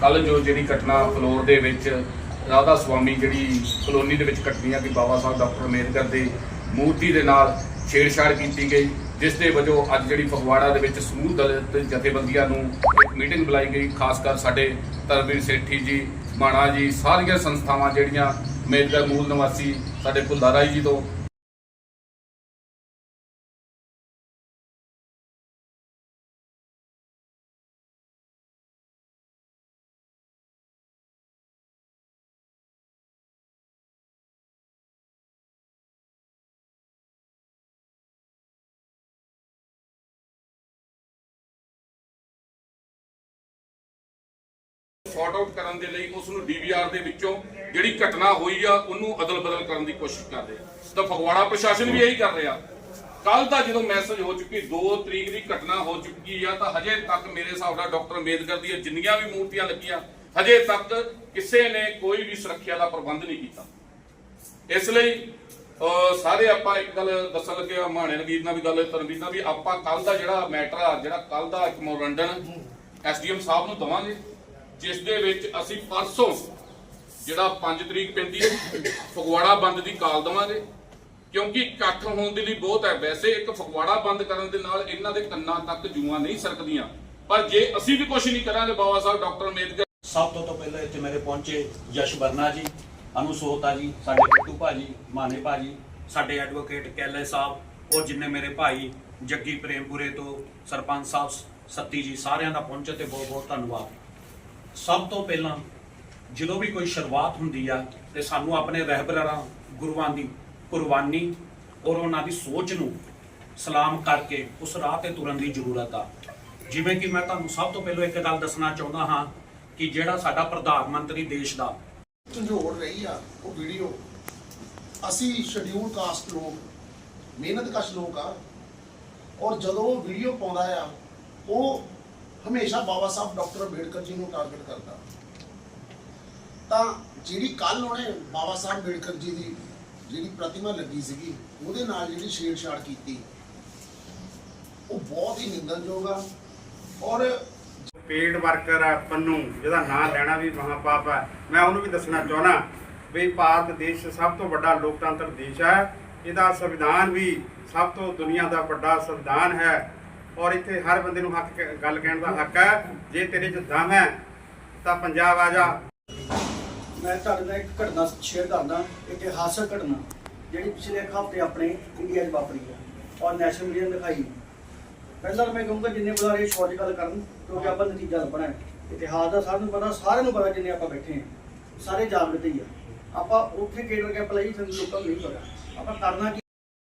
ਕੱਲ ਜੋ ਜਿਹੜੀ ਘਟਨਾ ਫਲੋਰ ਦੇ ਵਿੱਚ ਰਾਧਾ ਸੁਆਮੀ ਜਿਹੜੀ ਕਲੋਨੀ ਦੇ ਵਿੱਚ ਘਟਨੀ ਆ ਕਿ ਬਾਬਾ ਸਾਹਿਬ ਡਾਕਟਰ ਅੰਬੇਦਕਰ ਦੀ ਮੂਰਤੀ ਦੇ ਨਾਲ ਛੇੜਛਾੜ ਕੀਤੀ ਗਈ, ਜਿਸ ਦੇ ਵਜੋਂ ਅੱਜ ਜਿਹੜੀ ਫਗਵਾੜਾ ਦੇ ਵਿੱਚ ਸਮੂਹ ਦਲਿਤ ਜਥੇਬੰਦੀਆਂ ਨੂੰ ਇੱਕ ਮੀਟਿੰਗ ਬੁਲਾਈ ਗਈ, ਖਾਸ ਕਰ ਸਾਡੇ ਤਰਵੀਰ ਸੇਠੀ ਜੀ, ਮਾਣਾ ਜੀ, ਸਾਰੀਆਂ ਸੰਸਥਾਵਾਂ ਜਿਹੜੀਆਂ ਅੰਬੇਦਕਰ ਮੂਲ ਨਿਵਾਸੀ ਸਾਡੇ ਭੁੱਲਾ ਰਾਈ ਜੀ ਤੋਂ ਸੌਟ ਆਊਟ ਕਰਨ ਦੇ ਲਈ ਉਸ ਨੂੰ ਡੀਵੀਆਰ ਦੇ ਵਿੱਚੋਂ ਜਿਹੜੀ ਘਟਨਾ ਹੋਈ ਆ ਉਹਨੂੰ ਅਦਲ ਬਦਲ ਕਰਨ ਦੀ ਕੋਸ਼ਿਸ਼ ਕਰ ਰਹੇ ਤਾਂ ਫਗਵਾੜਾ ਪ੍ਰਸ਼ਾਸਨ ਵੀ ਇਹੀ ਕਰ ਰਿਹਾ। ਕੱਲ ਦਾ ਜਦੋਂ ਮੈਸੇਜ ਹੋ ਚੁੱਕੀ 2 ਤਰੀਕ ਦੀ ਘਟਨਾ ਹੋ ਚੁੱਕੀ ਆ ਤਾਂ ਹਜੇ ਤੱਕ ਮੇਰੇ ਹਿਸਾਬ ਨਾਲ ਡਾਕਟਰ ਅੰਬੇਦਕਰ ਦੀਆਂ ਜਿੰਨੀਆਂ ਵੀ ਮੂਰਤੀਆਂ ਲੱਗੀਆਂ ਹਜੇ ਤੱਕ ਕਿਸੇ ਨੇ ਕੋਈ ਵੀ ਸੁਰੱਖਿਆ ਦਾ ਪ੍ਰਬੰਧ ਨਹੀਂ ਕੀਤਾ। ਇਸ ਲਈ ਅਹ, ਸਾਰੇ ਆਪਾਂ ਇੱਕ ਗੱਲ ਦੱਸਣ ਲੱਗੇ ਆ ਮਾਣੇ ਨਵੀਰ ਨਾਲ ਵੀ ਗੱਲ ਤਰਨਵੀਰ ਨਾਲ ਵੀ ਆਪਾਂ ਕੱਲ ਦਾ ਜਿਹੜਾ ਮੈਟਰ ਆ ਜਿਹੜਾ ਕੱਲ ਦਾ ਇੱਕ ਮੋਰੰਡਨ ਐਸਡੀਐਮ ਸਾਹਿਬ ਨੂੰ ਦਵਾਂਗੇ। ਜਿਸ ਦੇ ਵਿੱਚ ਅਸੀਂ ਪਰਸੋਂ ਜਿਹੜਾ 5 ਤਰੀਕ ਪੈਂਦੀ ਹੈ, ਫਗਵਾੜਾ ਬੰਦ ਦੀ ਕਾਲ ਦਵਾਂਗੇ। ਕਿਉਂਕਿ ਇਕੱਠ ਹੋਣ ਦੇ ਲਈ ਬਹੁਤ ਹੈ। ਵੈਸੇ ਇੱਕ ਫਗਵਾੜਾ ਬੰਦ ਕਰਨ ਦੇ ਨਾਲ ਇਹਨਾਂ ਦੇ ਕੰਨਾਂ ਤੱਕ ਜੂਆਂ ਨਹੀਂ ਸਰਕਦੀਆਂ। ਪਰ ਜੇ ਅਸੀਂ ਵੀ ਕੁਝ ਨਹੀਂ ਕਰਾਂਗੇ, ਬਾਬਾ ਸਾਹਿਬ, ਡਾਕਟਰ ਅੰਬੇਦਕਰ। ਸਭ ਤੋਂ ਤੋਂ ਪਹਿਲਾਂ ਇੱਥੇ ਮੇਰੇ ਪਹੁੰਚੇ ਯਸ਼ ਵਰਨਾ ਜੀ ਅਨੁਸੋਤਾ ਜੀ, ਸਾਡੇ ਬਿੱਟੂ ਭਾਜੀ, ਮਾਨੇ ਭਾਜੀ, ਸਾਡੇ ਐਡਵੋਕੇਟ ਕੈਲੇ ਸਾਹਿਬ ਔਰ ਜਿੰਨੇ ਮੇਰੇ ਭਾਈ ਜੱਗੀ ਪ੍ਰੇਮਪੁਰੇ ਤੋਂ ਸਰਪੰਚ ਸਾਹਿਬ, ਸੱਤੀ ਜੀ, ਸਾਰਿਆਂ ਦਾ ਪਹੁੰਚੇ ਤੇ ਬਹੁਤ ਬਹੁਤ ਧੰਨਵਾਦ। ਸਭ ਤੋਂ ਪਹਿਲਾਂ ਜਦੋਂ ਵੀ ਕੋਈ ਸ਼ੁਰੂਆਤ ਹੁੰਦੀ ਆ ਤੇ ਸਾਨੂੰ ਆਪਣੇ ਰਹਿਬਰਾਂ ਗੁਰੂਆਂ ਦੀ ਕੁਰਬਾਨੀ ਔਰ ਉਹਨਾਂ ਦੀ ਸੋਚ ਨੂੰ ਸਲਾਮ ਕਰਕੇ ਉਸ ਰਾਹ ਤੇ ਤੁਰਨ ਦੀ ਜ਼ਰੂਰਤ ਆ। ਜਿਵੇਂ ਕਿ ਮੈਂ ਤੁਹਾਨੂੰ ਸਭ ਤੋਂ ਪਹਿਲਾਂ ਇੱਕ ਗੱਲ ਦੱਸਣਾ ਚਾਹੁੰਦਾ ਹਾਂ ਕਿ ਜਿਹੜਾ ਸਾਡਾ ਪ੍ਰਧਾਨ ਮੰਤਰੀ ਦੇਸ਼ ਦਾ ਝੰਜੋੜ ਰਹੀ ਆ, ਉਹ ਵੀਡੀਓ। ਅਸੀਂ ਸ਼ਡਿਊਲ ਕਾਸਟ ਲੋਕ, ਮਿਹਨਤਕਸ਼ ਲੋਕ ਆ, ਔਰ ਜਦੋਂ ਉਹ ਵੀਡੀਓ ਪਾਉਂਦਾ ਆ, ਉਹ ਹਮੇਸ਼ਾ ਬਾਬਾ ਸਾਹਿਬ ਡਾਕਟਰ ਅੰਬੇਡਕਰ ਜੀ ਨੂੰ ਟਾਰਗੇਟ ਕਰਦਾ। ਤਾਂ ਜਿਹੜੀ ਕੱਲ ਉਹਨੇ ਬਾਬਾ ਸਾਹਿਬ ਅੰਬੇਡਕਰ ਜੀ ਦੀ ਜਿਹੜੀ ਪ੍ਰਤਿਮਾ ਲੱਗੀ ਸੀਗੀ, ਉਹਦੇ ਨਾਲ ਜਿਹੜੀ ਛੇੜਛਾੜ ਕੀਤੀ, ਉਹ ਬਹੁਤ ਹੀ ਨਿੰਦਣਯੋਗ ਆ। ਔਰ ਪੇਡ ਵਰਕਰ ਹੈ ਪੰਨੂ ਜਿਹਦਾ ਨਾਂ ਲੈਣਾ ਵੀ ਮਹਾਪਾਪ ਹੈ ਮੈਂ ਉਹਨੂੰ ਵੀ ਦੱਸਣਾ ਚਾਹਣਾ ਵੀ ਭਾਰਤ ਦੇਸ਼ ਸਭ ਤੋਂ ਵੱਡਾ ਲੋਕਤੰਤਰ ਦੇਸ਼ ਹੈ ਇਹਦਾ ਸੰਵਿਧਾਨ ਵੀ ਸਭ ਤੋਂ ਦੁਨੀਆ ਦਾ ਵੱਡਾ ਸੰਵਿਧਾਨ ਹੈ। ਔਰ ਇੱਥੇ ਹਰ ਬੰਦੇ ਨੂੰ ਹੱਕ ਗੱਲ ਕਹਿਣ ਦਾ ਹੱਕ ਹੈ। ਜੇ ਤੇਰੇ 'ਚ ਦਮ ਹੈ, ਤਾਂ ਪੰਜਾਬ ਆ ਜਾ। ਮੈਂ ਤੁਹਾਡੇ ਨਾਲ ਇੱਕ ਘਟਨਾ ਸ਼ੇਅਰ ਕਰਦਾ, ਇਤਿਹਾਸਕ ਘਟਨਾ, ਜਿਹੜੀ ਪਿਛਲੇ ਇੱਕ ਹਫ਼ਤੇ ਆਪਣੇ ਇੰਡੀਆ 'ਚ ਵਾਪਰੀ ਹੈ ਔਰ ਨੈਸ਼ਨਲ ਮੀਡੀਆ ਨੇ ਦਿਖਾਈ ਪਹਿਲਾਂ ਤਾਂ ਮੈਂ ਕਹੂੰਗਾ, ਜਿੰਨੇ ਬੁਲਾਰੇ ਸ਼ੋਰਟ ਗੱਲ ਕਰਨ, ਕਿਉਂਕਿ ਆਪਾਂ ਨਤੀਜਾ ਲੱਭਣਾ ਹੈ। ਇਤਿਹਾਸ ਦਾ ਸਾਰਿਆਂ ਨੂੰ ਪਤਾ, ਸਾਰਿਆਂ ਨੂੰ ਪਤਾ ਜਿੰਨੇ ਆਪਾਂ ਬੈਠੇ ਹਾਂ। ਸਾਰੇ ਜਾਗਰੂਕ ਹੀ ਆ। ਆਪਾਂ ਉੱਥੇ ਕੇਡਰ ਕੈਂਪ ਲਈ ਸਾਨੂੰ ਲੋਕਾਂ ਨੂੰ ਨਹੀਂ ਪਤਾ। ਆਪਾਂ ਕਰਨਾ ਕੀ